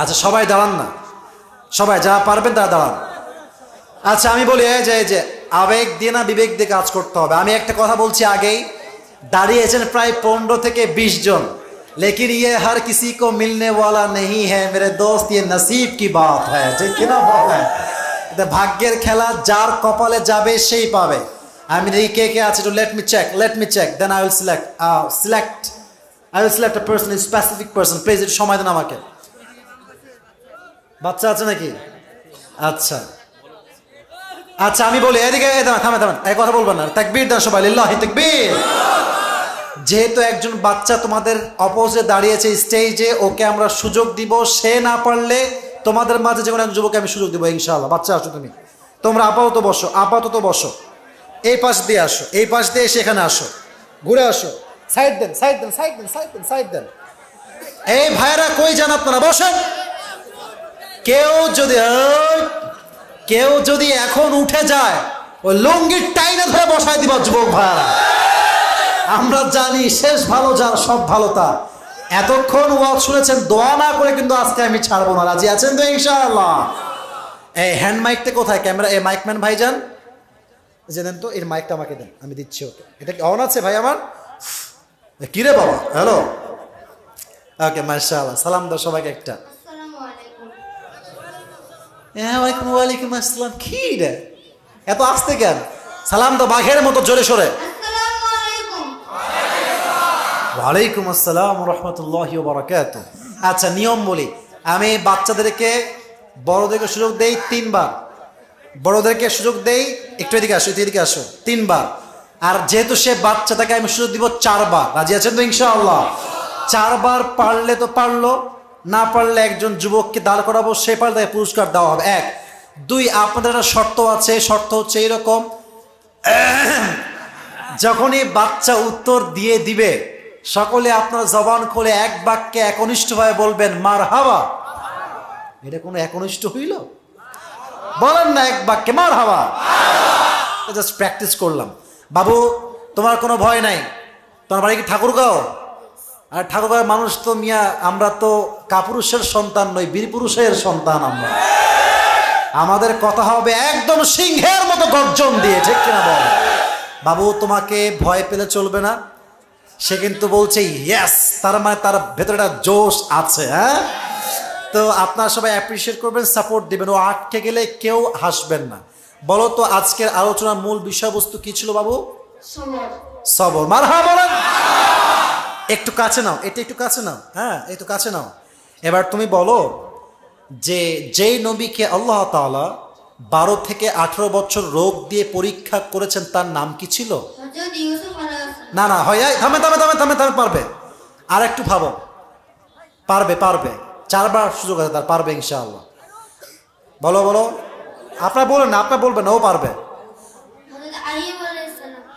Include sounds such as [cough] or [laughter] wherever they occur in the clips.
আচ্ছা সবাই দাঁড়ান না। সবাই যা পারবেন তারা দাঁড়ান। আচ্ছা আমি বলি, এই যে এই যে, আবেগ দিয়ে না বিবেক দিয়ে কাজ করতে হবে। আমি একটা কথা বলছি আগেই। দাঁড়িয়েছেন প্রায় পনেরো থেকে ২০ জন। লেকিন ইয়ে হার কিসি কো মিলনে ওয়ালা নেই হ্যাঁ মেরে দোস্ত ইয়ে নসিব কি বাত হ্যাঁ ঠিক কিনা ভাগ্যের খেলা, যার কপালে যাবে সেই পাবে। আমি দেখি কে কে আছে to let me check let me check then I will select select I will select a person specific person please সময় দেন আমাকে। বাচ্চা আছে নাকি? আচ্ছা। আচ্ছা আমি বলি, এদিকে থামে থামেন এই কথা বলবেন না। তাকবীর দেন সবাই, লিল্লাহি তাকবীর। যেহেতু একজন বাচ্চা তোমাদের অপোজে দাঁড়িয়েছে স্টেজে ওকে আমরা সুযোগ দিব, সে না পারলে তোমাদের মাঝে যে কোনো এক যুবকে আমি সুযোগ দিব, ইনশাআল্লাহ। বাচ্চা আসো তুমি। তোমরা আপাতত বসো আপাতত বসো। এই পাশ দিয়ে আসো, এই পাশ দিয়ে এসে এখানে আসো। ঘুরে আসো। সাইড দেন সাইড দেন সাইড দেন সাইড দেন সাইড দেন। এই ভাইরা কই যান আপনারা? বসেন। কেউ যদি কেউ যদি এখন উঠে যায়, ওই লুঙ্গির টাইনে ধরে বসায় দিবা যুবক ভাইরা আমরা জানি শেষ ভালো যার, সব ভালো তার। এতক্ষণ ওয়াজ শুনেছেন, দোয়া না করে কিন্তু আজকে আমি ছাড়বো না। রাজি আছেন তো ইনশাআল্লাহ? এই হ্যান্ড মাইকটা কোথায়? ক্যামেরা, এই মাইকম্যান ভাইজান? যে দেন তো, এর মাইকটা আমাকে দেন, আমি দিচ্ছি ওকে। এটা কি অন আছে ভাই আমার? কিরে বাবা? হ্যালো? ওকে মার্শাল্লাহ সালাম দাও সবাইকে একটা। হ্যাঁ ওয়ালাইকুম ওয়ালাইকুম আসসালাম। কি রে? এত আসতে কেন? সালাম তো বাঘের মতো জোরে সরে। ওয়ালাইকুম আসসালাম রহমতুল্লাহ বারাকাত আচ্ছা নিয়ম বলি। আমি বাচ্চাদেরকে বড়দেরকে সুযোগ দেই তিনবার। বড়দেরকে সুযোগ দেই, একটু এদিকে আসো এদিকে আসো। তিনবার। আর যেহেতু সে বাচ্চা তাকে আমি সুযোগ দিব চারবার। রাজি আছেন তো ইনশাআল্লাহ? চারবার পারলে তো পারল না পারলে একজন যুবককে দাঁড় করাবো, সে পারলে তাকে পুরস্কার দেওয়া হবে। এক। দুই, আপনাদের একটা শর্ত আছে, শর্ত হচ্ছে এইরকম [clears throat] যখনই বাচ্চা উত্তর দিয়ে দিবে, সকলে আপনার জবান খুলে এক বাক্যে একনিষ্ঠভাবে বলবেন মার হাওয়া এটা কোনো একনিষ্ঠ হইল? বলেন না এক বাক্যে মার হাওয়া জাস্ট প্র্যাকটিস করলাম। বাবু, তোমার কোনো ভয় নাই? তোমার বাড়ি কি ঠাকুরগাঁও? আর ঠাকুরগাঁওয়ের মানুষ তো মিয়া আমরা তো কাপুরুষের সন্তান নই বীর পুরুষের সন্তান আমরা। আমাদের কথা হবে একদম সিংহের মতো গর্জন দিয়ে ঠিক কিনা বল? বাবু তোমাকে ভয় পেলে চলবে না। সে কিন্তু বলছে ইয়েস তার মানে তার ভেতরে একটা জোশ আছে হ্যাঁ? তো আপনারা সবাই অ্যাপ্রিসিয়েট করবেন সাপোর্ট দিবেন। ও আটকে গেলে কেউ হাসবেন না। বলো তো আজকের আলোচনার মূল বিষয়বস্তু কি ছিল বাবু? সবর। সবর। মার হা বলেন। একটু কাছে নাও এটা একটু কাছে নাও হ্যাঁ একটু কাছে নাও। এবার তুমি বলো যে যেই নবীকে আল্লাহ তাআলা বারো থেকে আঠারো বছর রোগ দিয়ে পরীক্ষা করেছেন তার নাম কি ছিল? না না হয় থামে থামে থামে থামে থামে পারবে। আর একটু ভাবো। পারবে পারবে। চারবার সুযোগ আছে তার পারবে ইনশাআল্লাহ। বলো বলো। আপনার বলেন না আপনার বলবেন ও পারবে।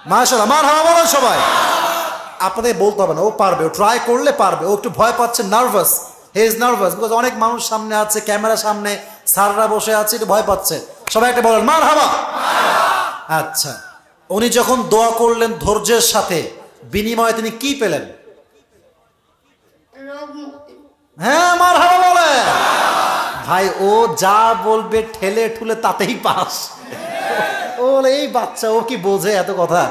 মাশাল্লাহ মার হাওয়া বলেন সবাই। আপনাদের বলতে হবে না ও পারবে ও ট্রাই করলে পারবে ও একটু ভয় পাচ্ছে nervous he is nervous because অনেক মানুষ সামনে আছে ক্যামেরা সামনে স্যাররা বসে আছে একটু ভয় পাচ্ছে। সবাই একটা বলেন মার হাওয়া আচ্ছা উনি যখন দোয়া করলেন ধৈর্যের সাথে বিনিময়ে তিনি কি পেলেন? হ্যাঁ মার হাওয়া বলে! ভাই ও যা বলবে ঠেলে ঠুলে তাতেই পাস। ও বলে, এই বাচ্চা ও কি বোঝে এত কথা?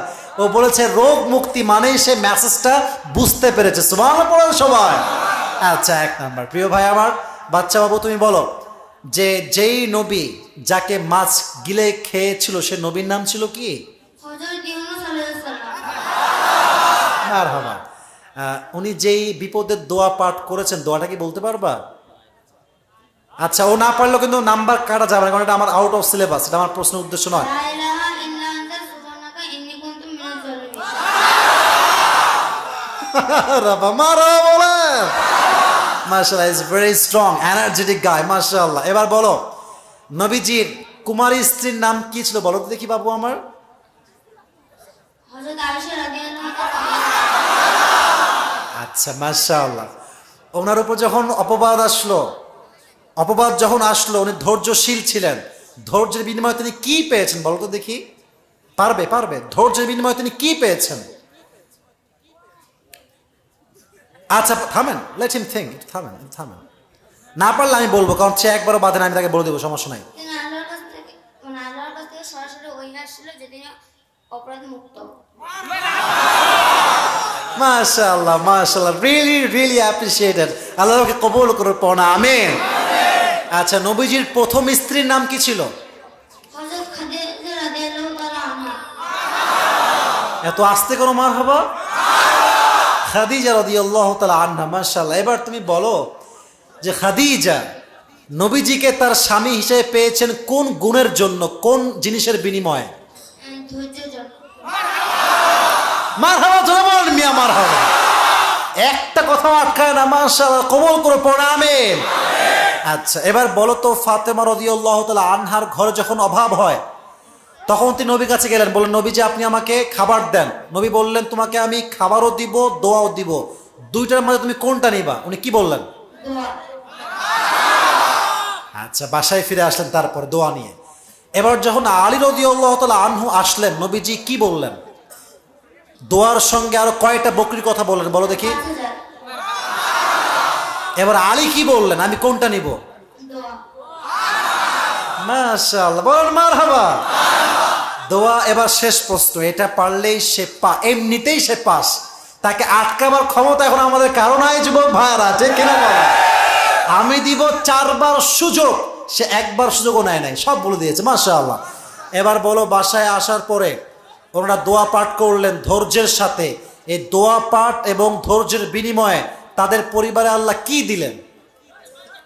ও বলেছে রোগ মুক্তি মানেই সে মেসেজটা বুঝতে পেরেছে। সুবাহ পড়েন সবাই। আচ্ছা এক নাম্বার। প্রিয় ভাই আমার বাচ্চা বাবু তুমি বলো যে যেই নবী যাকে মাছ গিলে খেয়েছিল সে নবীর নাম ছিল কি? আর হবা উনি যেই বিপদের দোয়া পাঠ করেছেন দোয়াটা কি বলতে পারবা? আচ্ছা ও না পারলেও কিন্তু নাম্বার কাটা যাবে না কারণ এটা আমার আউট অফ সিলেবাস এটা আমার প্রশ্নের উদ্দেশ্য নয়। [laughs] মারা বলে। মাশাআল্লাহ ইজ ভেরি স্ট্রং এনার্জেটিক গায় মাশাআল্লাহ। এবার বলো নবীজির কুমারী স্ত্রীর নাম কি ছিল? বলো তো দেখি বাবু আমার। আচ্ছা মাশাআল্লাহ। ওনার উপর যখন অপবাদ আসলো অপবাদ যখন আসলো উনি ধৈর্যশীল ছিলেন। ধৈর্যের বিনিময়ে তিনি কি পেয়েছেন? বলো তো দেখি। পারবে পারবে। ধৈর্যের বিনিময়ে তিনি কি পেয়েছেন? আচ্ছা থামেন লেট হিম থিঙ্ক থামেন থামেন। না পারলে আমি বলব কারণ সে একবারও বাদে না আমি তাকে বলে দেবো সমস্যা নাই। মাশাআল্লাহ মাশাআল্লাহ রিয়েলি রিয়েলি অ্যাপ্রিসিয়েটেড আল্লাহকে কবুল করে পড়া আমিন। আচ্ছা নবীজির প্রথম স্ত্রীর নাম কি ছিল? এত আস্তে কোনো মার হবা খাদিজা রাদিয়াল্লাহু তালা আনহা মাশাআল্লাহ। এবার তুমি বলো যে খাদিজা নবীজিকে তার স্বামী হিসেবে পেয়েছেন কোন গুণের জন্য কোন জিনিসের বিনিময়ে? মিয়া একটা কথা আটকায় না মাশাআল্লাহ কবল করে পড়া আমিন। আচ্ছা এবার বলো তো ফাতেমা রাদিয়াল্লাহু তাআলা আনহার ঘরে যখন অভাব হয় তখন তিনি নবীর কাছে গেলেন, বললেন, নবী যে আপনি আমাকে খাবার দেন। নবী বললেন, তোমাকে আমি খাবারও দিব, দোয়াও দিব। দুইটার মধ্যে তুমি কোনটা নিবা? উনি কি বললেন? আচ্ছা বাসায় ফিরে আসলেন তারপর দোয়া নিয়ে। এবার যখন আলী রদিউল্লাহ তালা আনহু আসলেন, নবীজি কি বললেন? দোয়ার সঙ্গে আরও কয়টা বকরির কথা বললেন, বলো দেখি। এবার আলী কি বললেন? আমি কোনটা নিব? মাশাআল্লাহ, বলেন মার হাবা দোয়া এবার শেষ প্রশ্ন, এটা পারলেই সে পা, এমনিতেই সে পাস। তাকে আটকাবার ক্ষমতা এখন আমাদের কারণ নাই, যুবক ভাইয়ারা ঠিক কিনা? আমি দিব চারবার সুযোগ, সে একবার সুযোগও নেয় নাই, সব বলে দিয়েছে, মাশাআল্লাহ। এবার বলো, বাসায় আসার পরে ওনারা দোয়া পাঠ করলেন ধৈর্যের সাথে। এই দোয়া পাঠ এবং ধৈর্যের বিনিময়ে তাদের পরিবারে আল্লাহ কি দিলেন?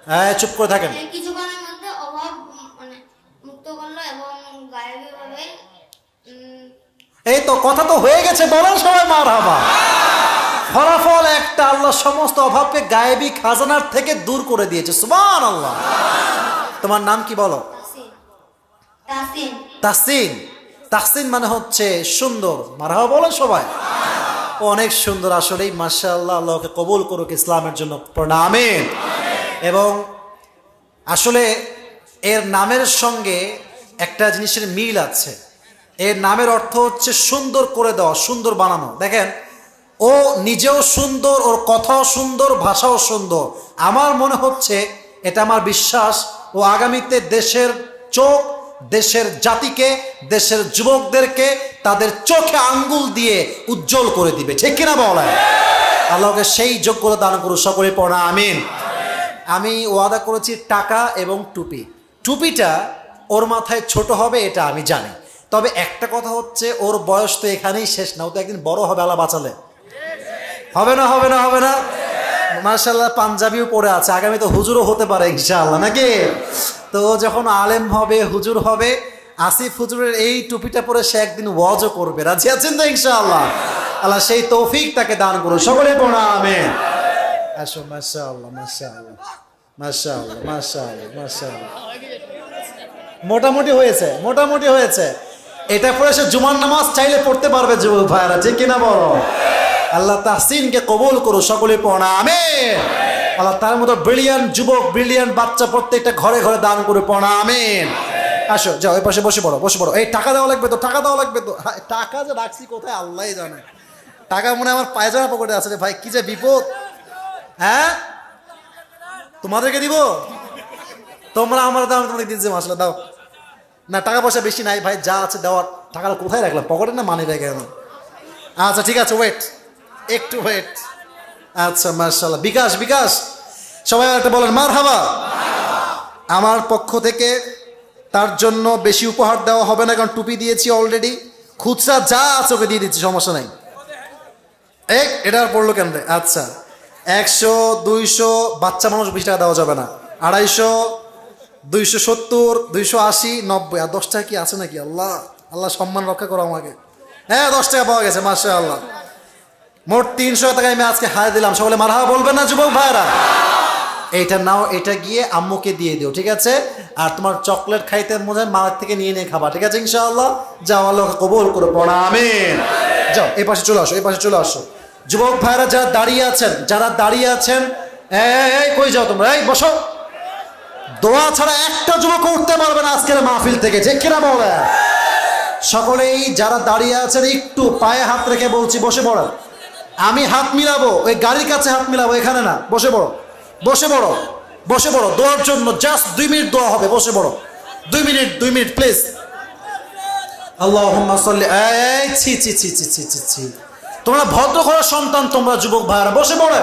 হ্যাঁ চুপ করে থাকেন এই কিছুক্ষণের মধ্যে অভাব উম, মানে মুক্ত করল এবং গায়েবীভাবে উম, এই তো কথা তো হয়ে গেছে বলেন সবাই মার হাবা ফলাফল একটা আল্লাহ সমস্ত অভাবকে গায়েবী খাজানার থেকে দূর করে দিয়েছে সুমান আল্লাহ তোমার নাম কি বলো? তাসিন তাসিন মানে হচ্ছে সুন্দর। মারহাবা বলে সবাই। অনেক সুন্দর আসলেই মাসা আল্লাহ আল্লাহকে কবুল করুক ইসলামের জন্য। প্রণামে। এবং আসলে এর নামের সঙ্গে একটা জিনিসের মিল আছে। এর নামের অর্থ হচ্ছে সুন্দর করে দেওয়া, সুন্দর বানানো। দেখেন, ও নিজেও সুন্দর, ওর কথাও সুন্দর, ভাষাও সুন্দর। আমার মনে হচ্ছে এটা আমার বিশ্বাস, ও আগামীতে দেশের চোখ, দেশের জাতিকে, দেশের যুবকদেরকে তাদের চোখে আঙ্গুল দিয়ে উজ্জ্বল করে দিবে। ঠিক কিনা বলেন? আল্লাহকে সেই যোগ্যতা দান করুন, সকলে পড়া, আমিন। আমি ওয়াদা করেছি টাকা এবং টুপি। টুপিটা ওর মাথায় ছোট হবে, এটা আমি জানি। তবে একটা কথা হচ্ছে, ওর বয়স তো এখানেই শেষ না, ও তো একদিন বড় হবে, আল্লাহ বাঁচালে। হবে না হবে না হবে না। মার্শাল্লাহ পাঞ্জাবিও পরে আছে, আগামী তো হুজুরও হতে পারে, ইনশাআল্লাহ, নাকি? তো যখন আলেম হবে, হুজুর হবে, আসিফ হুজুরের এই টুপিটা পরে সে একদিন ওয়াজও করবে। রাজি আছেন তো, ইনশাআল্লাহ? আল্লাহ সেই তৌফিক তাকে দান করুন। সকলে পড়া আমেন। আসো, মাশাআল্লাহ মাশাআল্লাহ মাশাআল্লাহ মাশাআল্লাহ মাশাআল্লাহ। মোটামুটি হয়েছে মোটামুটি হয়েছে। এটা পরে সে জুমার নামাজ চাইলে পড়তে পারবে যুবক ভাইরা ঠিক কিনা বলো? আল্লাহ তাহসিনকে কবুল করো সকলে পড়া আমি আল্লাহ তার মতো ব্রিলিয়ান যুবক ব্রিলিয়ান বাচ্চা প্রত্যেকটা ঘরে ঘরে দান করে পড়া আমেন। আসো, যাও ওই পাশে বসে পড়ো বসে পড়ো। এই টাকা দেওয়া লাগবে তো, টাকা দেওয়া লাগবে তো। টাকা যে রাখছি কোথায় আল্লাহ জানে। টাকা মনে আমার পায়জামা পকেটে আছে রে ভাই, কি যে বিপদ। হ্যাঁ? তোমাদেরকে দিব? তোমরা আমার দাও, আমি তোমাকে দিচ্ছি মাসলা দাও। না টাকা পয়সা বেশি নাই, ভাই, যা আছে দেওয়ার। টাকাটা কোথায় রাখলাম? পকেটে না মানি ব্যাগে আচ্ছা ঠিক আছে ওয়েট একটু ওয়েট আচ্ছা মার্শাল্লাহ বিকাশ বিকাশ, সবাই একটা বলেন মার হাবা আমার পক্ষ থেকে তার জন্য বেশি উপহার দেওয়া হবে না, কারণ টুপি দিয়েছি অলরেডি খুচরা যা আছে ওকে দিয়ে দিচ্ছি, সমস্যা নাই। এক এটা আর পড়ল কেন আচ্ছা একশো, দুইশো, বাচ্চা মানুষ বেশি টাকা দেওয়া যাবে না। আড়াইশো দুইশো সত্তর, দুইশো আশি, নব্বই। আর দশ টাকা কি আছে নাকি? আল্লাহ আল্লাহ সম্মান রক্ষা করো আমাকে। হ্যাঁ দশ টাকা পাওয়া গেছে মাসে আল্লাহ মোট তিনশো টাকা আমি আজকে হায় দিলাম। সকলে মারহাবা বলবেন না, যুবক ভাইরা এইটা নাও, এটা গিয়ে আম্মুকে দিয়ে দিও, ঠিক আছে? আর তোমার চকলেট খাইতে হয় মার থেকে নিয়ে নিয়ে খাবা, ঠিক আছে, ইনশাআল্লাহ? যাও আল্লাহ কবুল করে পড়া আমিন। যাও, এই পাশে চলে আসো, এই পাশে চলে আসো। যুবক ভাইরা যারা দাঁড়িয়ে আছেন, যারা দাঁড়িয়ে আছেন এই, কই যাও তোমরা? এই, বসো। দোয়া ছাড়া একটা যুবক উঠতে পারবে না আজকের মাহফিল থেকে যে কিনা বলে? সকলেই যারা দাঁড়িয়ে আছেন, একটু পায়ে হাত রেখে বলছি, বসে পড়ো আমি হাত মিলাবো, ওই গাড়ির কাছে হাত মিলাবো, এখানে না, বসে পড়ো। বসে পড়ো বসে পড়ো, দোয়ার জন্য জাস্ট দুই মিনিট দোয়া হবে, বসে পড়ো। দুই মিনিট দুই মিনিট প্লিজ আল্লাহ ছি ছি ছি ছি ছি ছি তোমরা ভদ্র ঘরের সন্তান, তোমরা যুবক ভাইরা বসে পড়ে